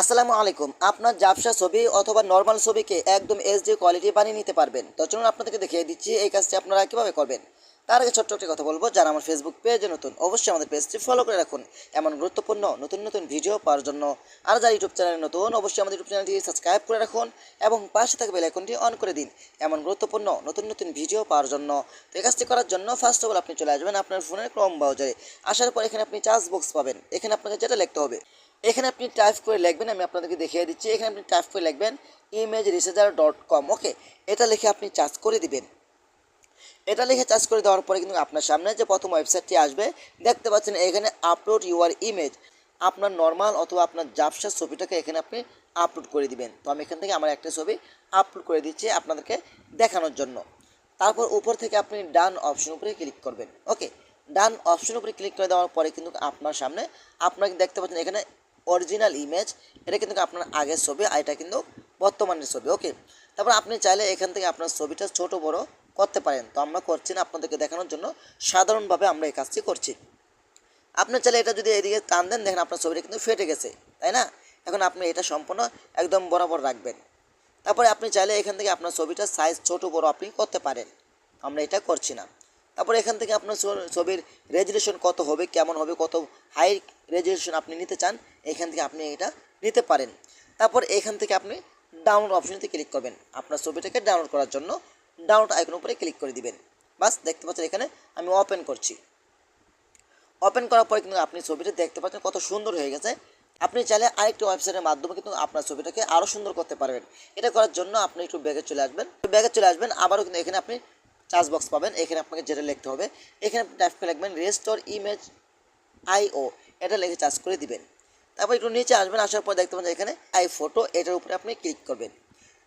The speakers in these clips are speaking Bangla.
আসসালামু আলাইকুম। আপনার জাবসা ছবি অথবা নর্মাল ছবিকে একদম এইচডি কোয়ালিটি বানিয়ে নিতে পারবেন। তো চলুন আপনাদেরকে দেখিয়ে দিচ্ছি এই কাজটি আপনারা কীভাবে করবেন। তার আগে ছোট্ট একটি কথা বলব, যারা আমার ফেসবুক পেজে নতুন, অবশ্যই আমাদের পেজটি ফলো করে রাখুন। এমন গুরুত্বপূর্ণ, নতুন নতুন ভিডিও পাওয়ার জন্য। আর যারা ইউটিউব চ্যানেলে নতুন, অবশ্যই আমাদের ইউটিউব চ্যানেলটি সাবস্ক্রাইব করে রাখুন এবং পাশে থাকা বেল অন করে দিন। এমন গুরুত্বপূর্ণ, নতুন নতুন ভিডিও পাওয়ার জন্য। তো এই কাজটি করার জন্য ফার্স্ট অফ অল আপনি চলে আসবেন আপনার ফোনের ক্রম ব্রাউজারে আসার পর এখানে আপনি চার্জ বক্স পাবেন। এখানে আপনাকে যেটা লিখতে হবে এখানে আপনি টাইপ করে লিখবেন, আমি আপনাদেরকে দেখিয়ে দিচ্ছি। এখানে আপনি টাইপ করে লিখবেন image researcher dot com okay এটা লিখে আপনি চার্জ করে দিবেন। এটা লিখে চার্জ করে দেওয়ার পরে কিন্তু আপনার সামনে যে প্রথম ওয়েবসাইটটি আসবে, দেখতে পাচ্ছেন এখানে আপলোড ইউআর ইমেজ আপনার নর্মাল অথবা আপনার জাবসা ছবিটাকে এখানে আপনি আপলোড করে দিবেন। তো আমি এখান থেকে আমার একটা ছবি আপলোড করে দিচ্ছি আপনাদেরকে দেখানোর জন্য। তারপর উপর থেকে আপনি ডান অপশন উপরে ক্লিক করবেন ওকে ডান অপশন উপরে ক্লিক করে দেওয়ার পরে কিন্তু আপনার সামনে আপনাকে দেখতে পাচ্ছেন এখানে অরিজিনাল ইমেজ এটা কিন্তু আপনার আগের ছবি, আর এটা কিন্তু বর্তমানের ছবি ওকে তারপর আপনি চাইলে এখান থেকে আপনার ছবিটা ছোট, বড় করতে পারেন। তো আমরা করছি না আপনাদেরকে দেখানোর জন্য, সাধারণভাবে আমরা এই কাজটি করছি। আপনি চাইলে এটা যদি এদিকে টান দেন, দেখেন আপনার ছবিটা কিন্তু ফেটে গেছে, তাই না? এখন আপনি এটা সম্পূর্ণ একদম বরাবর রাখবেন। তারপরে আপনি চাইলে এখান থেকে আপনার ছবিটার সাইজ ছোট, বড় আপনি করতে পারেন। আমরা এটা করছি না। তারপরে এখান থেকে আপনার ছবির রেজুলেশন কত হবে, কেমন হবে, কত হাই রেজুলেশন আপনি নিতে চান, এখান থেকে আপনি এটা নিতে পারেন। তারপর এখান থেকে আপনি ডাউনলোড অপশনতে ক্লিক করবেন। আপনার ছবিটাকে ডাউনলোড করার জন্য ডাউনলোড আইকন উপরে ক্লিক করে দিবেন। বাস, দেখতে পাচ্ছেন এখানে আমি ওপেন করছি। ওপেন করার পরে কিন্তু আপনি ছবিটা দেখতে পাচ্ছেন কত সুন্দর হয়ে গেছে। আপনি চাইলে আরেকটি ওয়েবসাইটের মাধ্যমে কিন্তু আপনার ছবিটাকে আরও সুন্দর করতে পারবেন। এটা করার জন্য আপনি একটু ব্যাগে চলে আসবেন। ব্যাগে চলে আসবেন, আবারও কিন্তু এখানে আপনি চার্জ বক্স পাবেন। এখানে আপনাকে যেটা লিখতে হবে, এখানে টাইপ করে লিখবেন রেস্টোর ইমেজ আইও এটা লিখে চার্জ করে দিবেন। তারপর একটু নিচে আসবেন, আসার পর দেখতে পাবেন এখানে আই ফটো এটার উপরে আপনি ক্লিক করবেন।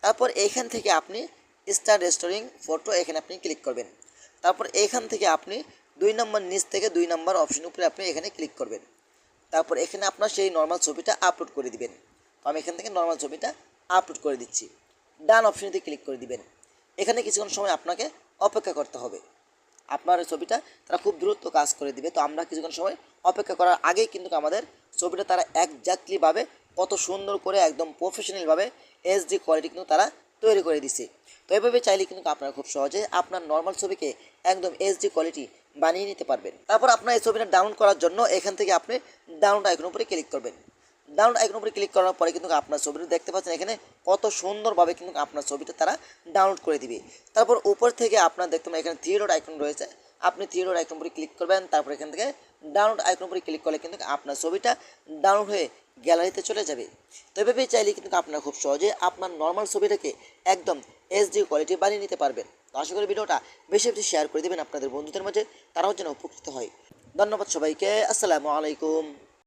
তারপর এখান থেকে আপনি স্টার রেস্টোরিং ফটো এখানে আপনি ক্লিক করবেন। তারপর এখান থেকে আপনি দুই নম্বর নিচ থেকে দুই নম্বর অপশন উপরে আপনি এখানে ক্লিক করবেন। তারপর এখানে আপনার সেই নর্মাল ছবিটা আপলোড করে দিবেন। তো আমি এখান থেকে নর্মাল ছবিটা আপলোড করে দিচ্ছি। ডান অপশনেতে ক্লিক করে দিবেন। এখানে কিছুক্ষণ সময় আপনাকে অপেক্ষা করতে হবে। আপনার এই ছবিটা তারা খুব দ্রুত কাজ করে দিবে। তো আমরা কিছুক্ষণ সময় অপেক্ষা করার আগেই কিন্তু আমাদের ছবিটা তারা একজাক্টলিভাবে কত সুন্দর করে একদম প্রফেশনালভাবে এইচডি কোয়ালিটি কিন্তু তারা তৈরি করে দিছে। তো এভাবে চাইলে কিন্তু আপনারা খুব সহজে আপনার নর্মাল ছবিকে একদম এইচডি কোয়ালিটি বানিয়ে নিতে পারবেন। তারপর আপনার এই ছবিটা ডাউনলোড করার জন্য এখান থেকে আপনি ডাউনলোড আইকন উপরে ক্লিক করবেন। ডাউনলোড আইকন উপরে ক্লিক করার পরে কিন্তু আপনার ছবিটা দেখতে পাচ্ছেন। এখানে কত সুন্দরভাবে কিন্তু আপনার ছবিটা তারা ডাউনলোড করে দিবে। তারপর উপর থেকে আপনার দেখতে পাবেন এখানে থ্রি আইকন রয়েছে। আপনি থ্রি আইকন উপরে ক্লিক করবেন, তারপর এখান থেকে ডাউনলোড আইকন উপরে ক্লিক করলে কিন্তু আপনার ছবিটা ডাউনলোড হয়ে গ্যালারিতে চলে যাবে। তো এভাবেই চাইলে কিন্তু আপনারা খুব সহজে আপনার নর্মাল ছবিটাকে একদম এইচডি কোয়ালিটি বানিয়ে নিতে পারবেন। তো আশা করি ভিডিওটা বেশি বেশি শেয়ার করে দেবেন আপনাদের বন্ধুদের মাঝে, তারাও যেন উপকৃত হয়। ধন্যবাদ সবাইকে, আসসালামু আলাইকুম।